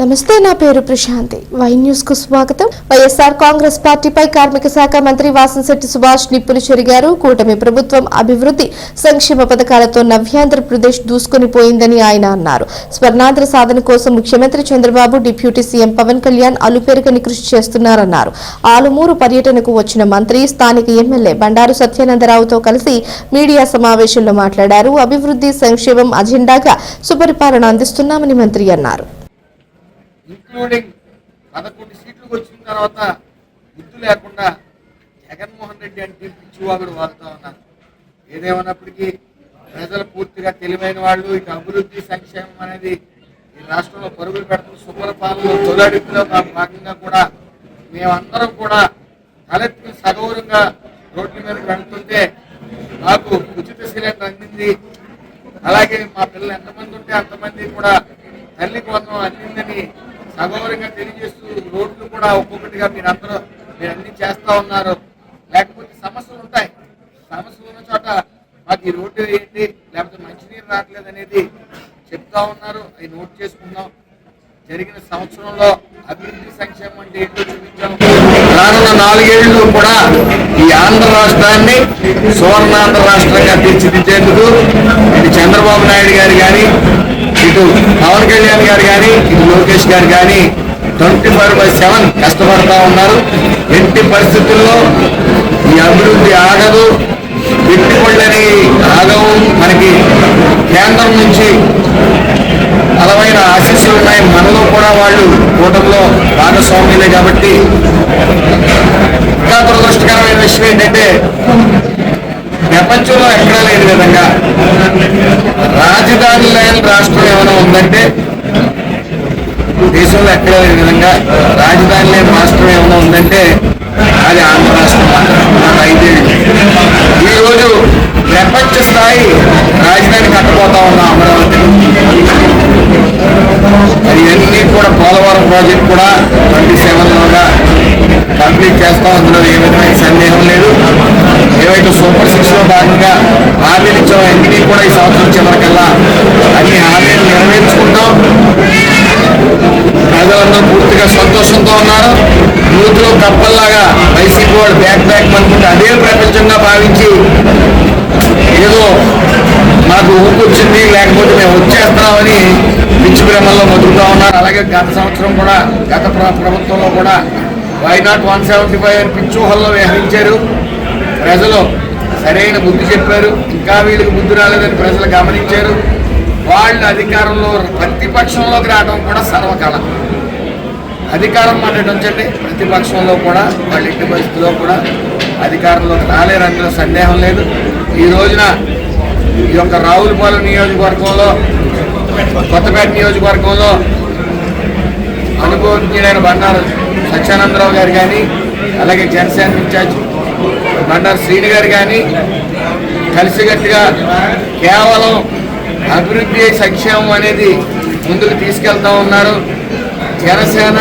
నమస్తే నా పేరు ప్రశాంతి. వై న్యూస్కు స్వాగతం. వైఎస్ఆర్ కాంగ్రెస్ పార్టీపై కార్మిక శాఖ మంత్రి వాసంశెట్టి సుభాష్ నిప్పులు చెరిగారు. కూటమి ప్రభుత్వం అభివృద్ధి సంక్షేమ పథకాలతో నవ్యాంధ్రప్రదేశ్ దూసుకొని పోయిందని ఆయన అన్నారు. స్వర్ణాంధ్ర సాధన కోసం ముఖ్యమంత్రి చంద్రబాబు డిప్యూటీ సీఎం పవన్ కళ్యాణ్ అలుపేరుకని కృషి చేస్తున్నారన్నారు. ఆలుమూరు పర్యటనకు వచ్చిన మంత్రి స్థానిక ఎమ్మెల్యే బండారు సత్యానందరావుతో కలిసి మీడియా సమావేశంలో మాట్లాడారు. అభివృద్ధి సంక్షేమం అజెండాగా సుపరిపాలన అందిస్తున్నామని మంత్రి అన్నారు. ఇంక్లూడింగ్ పదకొండు సీట్లకు వచ్చిన తర్వాత గుర్తు లేకుండా జగన్మోహన్ రెడ్డి అంటే పిచ్చివాగుడు వాళ్ళతో ఉన్నారు. ఏదేమన్నప్పటికీ ప్రజలు పూర్తిగా తెలివైన వాళ్ళు ఇటు అభివృద్ధి సంక్షేమం అనేది ఈ రాష్ట్రంలో పరుగులు పెడుతున్న సుపరిపాలనలో తొలడిపిలో భాగంగా కూడా మేమందరం కూడా తలెత్తుకుని సగౌరంగా రోడ్ల మీద వెళ్తుంటే మాకు ఉచిత సిలిండర్ అందింది. అలాగే మా పిల్లలు ఎంతమంది ఉంటే అంతమంది కూడా తల్లి కోసం అందిందని సగౌరవంగా తెలియజేస్తూ రోడ్లు కూడా ఒక్కొక్కటిగా మీరు అందరూ మీరు అన్ని చేస్తా ఉన్నారు. లేకపోతే సమస్యలు ఉంటాయి. సమస్యలు ఉన్న చోట మాకు ఈ రోడ్డు వేయండి లేకపోతే మంచినీరు రావట్లేదు అనేది చెప్తా ఉన్నారు. అవి నోట్ చేసుకుందాం. జరిగిన సంవత్సరంలో అభివృద్ధి సంక్షేమం అంటే ఏంటో చూపించాం రానున్న నాలుగేళ్ళు కూడా ఈ ఆంధ్ర రాష్ట్రాన్ని సువర్ణాంధ్ర రాష్ట్రంగా తీర్చిదిద్దేందుకు చంద్రబాబు నాయుడు గారు కానీ ఇటు పవన్ కళ్యాణ్ గారు కానీ ఇటు లోకేష్ గారు కానీ ట్వంటీ ఫోర్ బై సెవెన్ కష్టపడతా ఉన్నారు. ఎట్టి పరిస్థితుల్లో ఈ అభివృద్ధి ఆగదు. పెట్టుబడులని ఆగవు. మనకి కేంద్రం నుంచి బలమైన ఆశీస్సులు ఉన్నాయి. మనలో కూడా వాళ్ళు కూటమిలో భాగస్వామ్యులే కాబట్టి ఇంకా దురదృష్టకరమైన విషయం ఏంటంటే ప్రపంచంలో ఎక్కడా లేని విధంగా రాజధాని లేని రాష్ట్రం ఏమైనా ఉందంటే దేశంలో ఎక్కడా లేని విధంగా రాజధాని లేని రాష్ట్రం ఏమైనా ఉందంటే అది ఆంధ్ర రాష్ట్రం అయితే ఐదేళ్ళు ఈ రోజు ప్రపంచ స్థాయి రాజధాని కట్టబోతా ఉన్న అమరావతి. అది కూడా పోలవరం ప్రాజెక్ట్ కూడా ట్వంటీ సెవెన్లోగా కంప్లీట్ చేస్తాం. అందులో ఏ విధమైన సందేహం లేదు. ఏవైతే సూపర్ సిక్స్లో భాగంగా హామీలు ఇచ్చామో అన్ని కూడా ఈ సంవత్సరం చివరికల్లా. అన్ని హామీలు నెరవేర్చుకుంటాం. ప్రజలందరూ పూర్తిగా సంతోషంతో ఉన్నారు. యూత్లో కప్పల్లాగా వైసీపీ వాళ్ళు బ్యాక్ బ్యాక్ అనుకుంటే అదే ప్రపంచంగా భావించి ఏదో మాకు ఊపు లేకపోతే మేము వచ్చేస్తున్నామని పిచ్చి ప్రేమల్లో బతుకుతా ఉన్నారు. అలాగే గత సంవత్సరం కూడా గత ప్రభుత్వంలో కూడా. Why not one seventy five అని పిచ్చూహల్లో వ్యవహరించారు. ప్రజలు సరైన బుద్ధి చెప్పారు. ఇంకా వీళ్ళకి బుద్ధి రాలేదని ప్రజలు గమనించారు. వాళ్ళు అధికారంలో ప్రతిపక్షంలోకి రావడం కూడా సర్వకాలం. అధికారం మాట ప్రతిపక్షంలో కూడా వాళ్ళ ఇంటి పరిస్థితిలో కూడా అధికారంలోకి రాలేరు అందులో సందేహం లేదు. ఈ రోజున ఈ యొక్క రావులపాలెం నియోజకవర్గంలో కొత్తపేట నియోజకవర్గంలో అనుభవజ్ఞుడైన బండారు సత్యానందరావు గారు కానీ అలాగే జనసేన ఇన్ఛార్జ్ బండారు శ్రీని గారు కానీ కలిసికట్టుగా కేవలం అభివృద్ధి సంక్షేమం అనేది ముందుకు తీసుకెళ్తా ఉన్నారు. జనసేన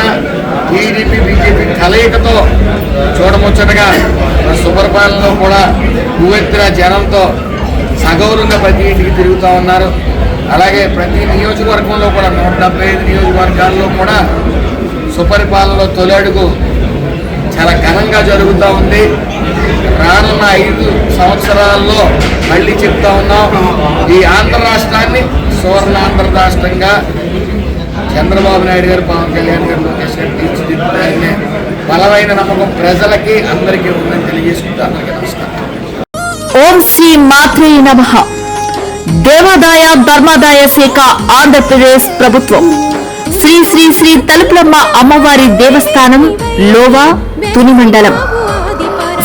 టీడీపీ బీజేపీ కలయికతో చూడముచ్చటగా మన సుపరిపాలనలో కూడా భూవెత్తిన జనంతో సగౌరవంగా ప్రతి ఇంటికి తిరుగుతూ ఉన్నారు. అలాగే ప్రతి నియోజకవర్గంలో కూడా నూట డెబ్బై ఐదు నియోజకవర్గాల్లో కూడా సుపరిపాలనలో తొలి అడుగు చాలా ఘనంగా జరుగుతూ ఉంది. రానున్న ఐదు సంవత్సరాల్లో మళ్ళీ చెప్తా ఉన్నాం ఈ ఆంధ్ర రాష్ట్రాన్ని సువర్ణాంధ్ర రాష్ట్రంగా చంద్రబాబు నాయుడు గారు పవన్ కళ్యాణ్ గారు లోకేష్ గారు తీర్చిదిద్దుతారనే బలమైన నమ్మకం ప్రజలకి అందరికీ ఉందని తెలియజేసుకుంటూ అందరికీ నమస్కారం. ఓం శ్రీ మాత్రే నమ. దేవాదాయ ధర్మాదాయ శాఖ ఆంధ్రప్రదేశ్ ప్రభుత్వం. శ్రీ శ్రీ శ్రీ తలుపులమ్మ అమ్మవారి దేవస్థానం లోవా తుని మండలం.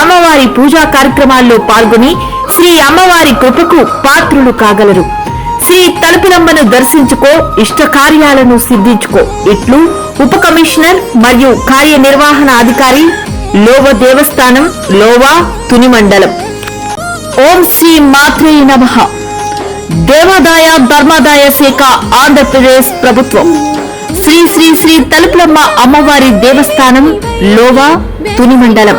అమ్మవారి పూజా కార్యక్రమాల్లో పాల్గొని శ్రీ అమ్మవారి కృపకు పాత్రులు కాగలరు. శ్రీ తలుపులమ్మను దర్శించుకో ఇష్ట కార్యాలను సిద్ధించుకో. ఇట్లు ఉప కమిషనర్ మరియు కార్యనిర్వహణ అధికారి లోవ దేవస్థానం లోవా తుని మండలం ఓం శ్రీ మాత్రే నమః. దేవాదాయ ధర్మాదాయ శాఖ ఆంధ్రప్రదేశ్ ప్రభుత్వం. శ్రీ శ్రీ శ్రీ తలుపులమ్మ అమ్మవారి దేవస్థానం లోవా తుని మండలం